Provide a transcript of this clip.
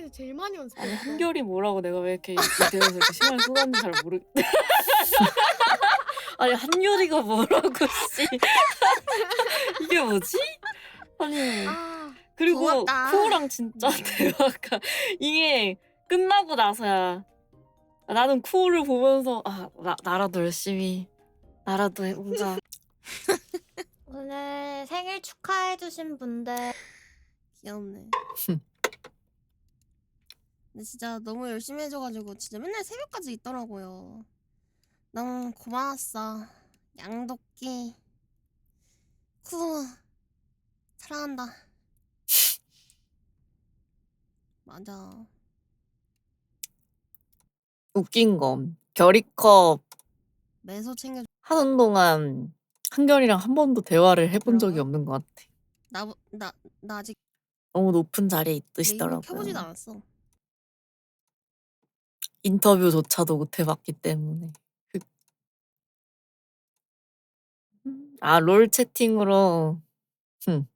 학교에서 제일 많이 아니 연습했어. 한결이 뭐라고 내가 왜 이렇게 이대에서 이렇게 시간을 쏟았는지 잘 모르. 아니 한결이가 뭐라고 씨. 이게 뭐지? 아니 아, 그리고 고맙다. 쿠오랑 진짜 대화가 이게 끝나고 나서야 나는 쿠오를 보면서 아 나, 나라도 열심히 나라도 뭔가 오늘 생일 축하해주신 분들 귀엽네. 근데 진짜 너무 열심히 해줘가지고 진짜 맨날 새벽까지 있더라고요. 너무 고마웠어. 양도끼. 쿠. 사랑한다. 맞아. 웃긴 거 결이컵 매소 챙겨. 하는 동안 한결이랑 한 번도 대화를 해본 적이? 없는 것 같아. 나, 나, 나 아직 너무 높은 자리에 있으시더라고요. 켜보지도 않았어. 인터뷰조차도 못 해봤기 때문에. 그- 음, 아, 롤 채팅으로. 흠.